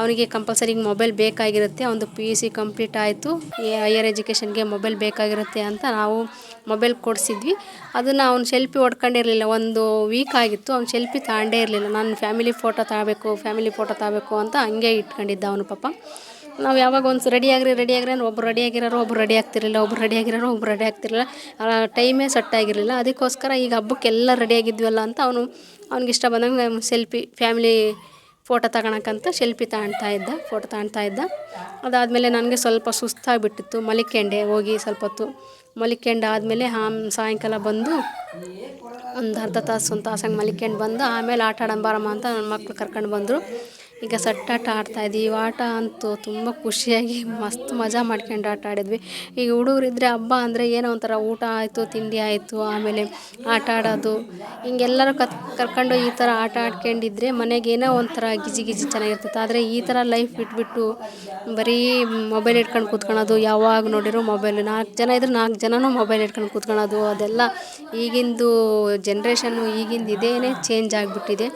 ಅವನಿಗೆ ಕಂಪಲ್ಸರಿ ಮೊಬೈಲ್ ಬೇಕಾಗಿರುತ್ತೆ, ಒಂದು ಪಿ ಯು ಸಿ ಕಂಪ್ಲೀಟ್ ಆಯಿತು ಹೈಯರ್ ಎಜುಕೇಷನ್ಗೆ ಮೊಬೈಲ್ ಬೇಕಾಗಿರುತ್ತೆ ಅಂತ ನಾವು ಮೊಬೈಲ್ ಕೊಡಿಸಿದ್ವಿ. ಅದನ್ನು ಅವ್ನು ಸೆಲ್ಫಿ ಹೊಡ್ಕೊಂಡಿರಲಿಲ್ಲ, ಒಂದು ವೀಕ್ ಆಗಿತ್ತು, ಅವ್ನು ಸೆಲ್ಫಿ ತಗೊಂಡೇ ಇರಲಿಲ್ಲ. ನಾನು ಫ್ಯಾಮಿಲಿ ಫೋಟೋ ತಗೋಬೇಕು ಫ್ಯಾಮಿಲಿ ಫೋಟೋ ತಗೋಬೇಕು ಅಂತ ಹಂಗೆ ಇಟ್ಕೊಂಡಿದ್ದ ಅವನು ಪಾಪ. ನಾವು ಯಾವಾಗ ಒಂದು ರೆಡಿ ಆಗಿರಿ ರೆಡಿ ಆಗಿರಿ ಒಬ್ರು ರೆಡಿ ಆಗಿರೋರು ಒಬ್ರು ರೆಡಿ ಆಗ್ತಿರಲಿಲ್ಲ, ಒಬ್ರು ರೆಡಿ ಆಗಿರೋರು ಒಬ್ರು ರೆಡಿ ಆಗ್ತಿರಲಿಲ್ಲ. ಟೈಮೇ ಸೆಟ್ ಆಗಿರಲಿಲ್ಲ. ಅದಕ್ಕೋಸ್ಕರ ಈಗ ಹಬ್ಬಕ್ಕೆಲ್ಲ ರೆಡಿ ಆಗಿದ್ವಲ್ಲ ಅಂತ ಅವನು, ಅವ್ನಿಗೆ ಇಷ್ಟ ಬಂದಂಗೆ ಸೆಲ್ಫಿ ಫ್ಯಾಮಿಲಿ ಫೋಟೋ ತಗೊಳಕ್ಕಂತ ಸೆಲ್ಫಿ ತಗೊಳ್ತಾ ಇದ್ದ, ಫೋಟೋ ತಗೊಳ್ತಾ ಇದ್ದ. ಅದಾದಮೇಲೆ ನನಗೆ ಸ್ವಲ್ಪ ಸುಸ್ತಾಗಿಬಿಟ್ಟಿತ್ತು, ಮಲಿಕೆಂಡೆ ಹೋಗಿ ಸ್ವಲ್ಪ ಹೊತ್ತು. ಮಲಿಕೊಂಡು ಆದಮೇಲೆ ಆಮ್ ಸಾಯಂಕಾಲ ಬಂದು ಒಂದು ಅರ್ಧ ತಾಸು, ಒಂದು ತಾಸಂಗೆ ಮಲಿಕೊಂಡು ಬಂದು ಆಮೇಲೆ ಆಟ ಆಡೋಣ ಬಾರಮ್ಮ ಅಂತ ನನ್ನ ಮಕ್ಳು ಕರ್ಕೊಂಡು ಬಂದರು. ಈಗ ಸಟ್ಟಾಟ ಆಡ್ತಾ ಈ ಆಟ ಅಂತೂ ತುಂಬ ಖುಷಿಯಾಗಿ ಮಸ್ತ್ ಮಜಾ ಮಾಡ್ಕೊಂಡು ಆಟ ಆಡಿದ್ವಿ. ಈಗ ಹುಡುಗರಿದ್ರೆ ಹಬ್ಬ ಅಂದರೆ ಏನೋ ಒಂಥರ ಊಟ ಆಯಿತು, ತಿಂಡಿ ಆಯಿತು, ಆಮೇಲೆ ಆಟ ಆಡೋದು. ಹಿಂಗೆಲ್ಲರೂ ಕತ್, ಕರ್ಕೊಂಡು ಈ ಥರ ಆಟ ಆಡ್ಕೊಂಡಿದ್ರೆ ಮನೆಗೆ ಏನೋ ಒಂಥರ ಗಿಜಿ ಗಿಜಿ ಚೆನ್ನಾಗಿರ್ತಿತ್ತು ಆದರೆ ಈ ಥರ ಲೈಫ್ ಬಿಟ್ಬಿಟ್ಟು ಬರೀ ಮೊಬೈಲ್ ಇಟ್ಕೊಂಡು ಕೂತ್ಕೊಳ್ಳೋದು, ಯಾವಾಗ ನೋಡಿರೋ ಮೊಬೈಲ್ ನಾಲ್ಕು ಜನ ಇದ್ರೆ ನಾಲ್ಕು ಜನನೂ ಮೊಬೈಲ್ ಇಟ್ಕೊಂಡು ಕೂತ್ಕೊಳ್ಳೋದು. ಅದೆಲ್ಲ ಈಗಿಂದು ಜನ್ರೇಷನ್ನು ಈಗಿಂದು ಇದೇನೇ ಚೇಂಜ್ ಆಗಿಬಿಟ್ಟಿದೆ.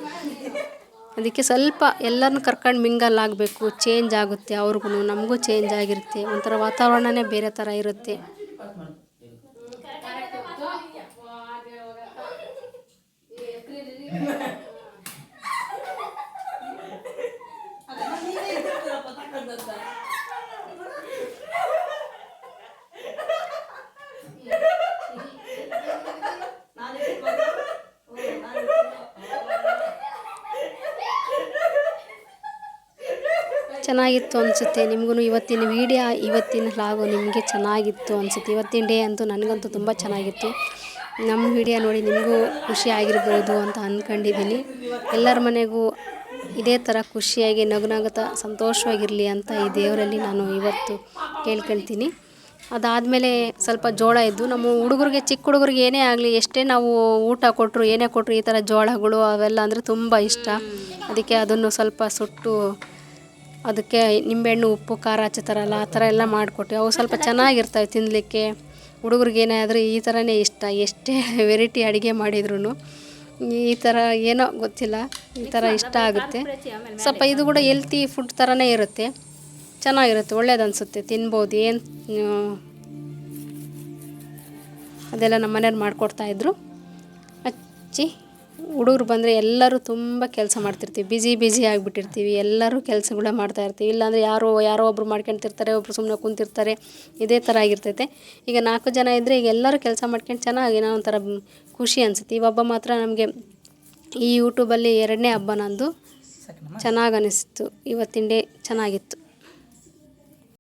ಅದಕ್ಕೆ ಸ್ವಲ್ಪ ಎಲ್ಲರನ್ನೂ ಕರ್ಕೊಂಡು ಮಿಂಗಲ್ ಆಗಬೇಕು ಚೇಂಜ್ ಆಗುತ್ತೆ ಅವ್ರಿಗೂ ನಮಗೂ ಚೇಂಜ್ ಆಗಿರುತ್ತೆ, ಒಂಥರ ವಾತಾವರಣನೇ ಬೇರೆ ಥರ ಇರುತ್ತೆ. ಚೆನ್ನಾಗಿತ್ತು ಅನಿಸುತ್ತೆ. ನಿಮಗೂ ಇವತ್ತಿನ ವೀಡಿಯೋ ಇವತ್ತಿನ ಲಾಗು ನಿಮಗೆ ಚೆನ್ನಾಗಿತ್ತು ಅನಿಸುತ್ತೆ. ಇವತ್ತಿನ ಡೇ ಅಂತೂ ನನಗಂತೂ ತುಂಬ ಚೆನ್ನಾಗಿತ್ತು. ನಮ್ಮ ವಿಡಿಯೋ ನೋಡಿ ನಿಮಗೂ ಖುಷಿ ಆಗಿರ್ಬೋದು ಅಂತ ಅಂದ್ಕೊಂಡಿದ್ದೀನಿ ಎಲ್ಲರ ಮನೆಗೂ ಇದೇ ಥರ ಖುಷಿಯಾಗಿ ನಗುನಗುತ್ತಾ ಸಂತೋಷವಾಗಿರಲಿ ಅಂತ ಈ ದೇವರಲ್ಲಿ ನಾನು ಇವತ್ತು ಕೇಳ್ಕೊಳ್ತೀನಿ. ಅದಾದಮೇಲೆ ಸ್ವಲ್ಪ ಜೋಳ ಇದ್ದು, ನಮ್ಮ ಹುಡುಗರಿಗೆ, ಚಿಕ್ಕ ಹುಡುಗರಿಗೆ ಏನೇ ಆಗಲಿ, ಎಷ್ಟೇ ನಾವು ಊಟ ಕೊಟ್ಟರು ಏನೇ ಕೊಟ್ಟರು ಈ ಥರ ಜೋಳಗಳು ಅವೆಲ್ಲ ಅಂದರೆ ತುಂಬ ಇಷ್ಟ. ಅದಕ್ಕೆ ಅದನ್ನು ಸ್ವಲ್ಪ ಸುಟ್ಟು ಅದಕ್ಕೆ ನಿಂಬೆಹಣ್ಣು ಉಪ್ಪು ಖಾರ ಹಚ್ಚುತ್ತಾರಲ್ಲ ಆ ಥರ ಎಲ್ಲ ಮಾಡಿಕೊಟ್ಟು ಅವು ಸ್ವಲ್ಪ ಚೆನ್ನಾಗಿರ್ತವೆ ತಿನ್ನಲಿಕ್ಕೆ ಹುಡುಗ್ರಿಗೆ ಆದರೂ ಈ ಥರನೇ ಇಷ್ಟ. ಎಷ್ಟೇ ವೆರೈಟಿ ಅಡುಗೆ ಮಾಡಿದ್ರು ಈ ಥರ ಏನೋ ಗೊತ್ತಿಲ್ಲ. ಈ ಥರ ಇಷ್ಟ ಆಗುತ್ತೆ. ಸ್ವಲ್ಪ ಇದು ಕೂಡ ಎಲ್ತಿ ಫುಡ್ ಥರನೇ ಇರುತ್ತೆ. ಚೆನ್ನಾಗಿರುತ್ತೆ ಒಳ್ಳೇದು ಅನಿಸುತ್ತೆ. ತಿನ್ಬೋದು. ಏನು ಅದೆಲ್ಲ ನಮ್ಮ ಮನೆಯವ್ರು ಮಾಡಿಕೊಡ್ತಾಯಿದ್ರು ಹಚ್ಚಿ ಹುಡುಗರು ಬಂದರೆ ಎಲ್ಲರೂ ತುಂಬ ಕೆಲಸ ಮಾಡ್ತಿರ್ತೀವಿ. ಬ್ಯುಸಿ ಬ್ಯುಸಿ ಆಗಿಬಿಟ್ಟಿರ್ತೀವಿ. ಎಲ್ಲರೂ ಕೆಲಸಗಳೇ ಮಾಡ್ತಾ ಇರ್ತೀವಿ. ಇಲ್ಲಾಂದರೆ ಯಾರೋ ಯಾರೋ ಒಬ್ಬರು ಮಾಡ್ಕೊಳ್ತಿರ್ತಾರೆ ಒಬ್ಬರು ಸುಮ್ಮನೆ ಕುಂತಿರ್ತಾರೆ. ಇದೇ ಥರ ಆಗಿರ್ತೈತೆ. ಈಗ ನಾಲ್ಕು ಜನ ಇದ್ದರೆ ಈಗ ಎಲ್ಲರೂ ಕೆಲಸ ಮಾಡ್ಕೊಂಡು ಚೆನ್ನಾಗಿ ಏನೋ ಒಂಥರ ಖುಷಿ ಅನಿಸುತ್ತೆ. ಈ ಹಬ್ಬ ಮಾತ್ರ ನಮಗೆ ಈ ಯೂಟ್ಯೂಬಲ್ಲಿ ಎರಡನೇ ಹಬ್ಬ ನಂದು ಚೆನ್ನಾಗಿ ಅನಿಸ್ತು. ಇವತ್ತಿನ ಡೇ ಚೆನ್ನಾಗಿತ್ತು.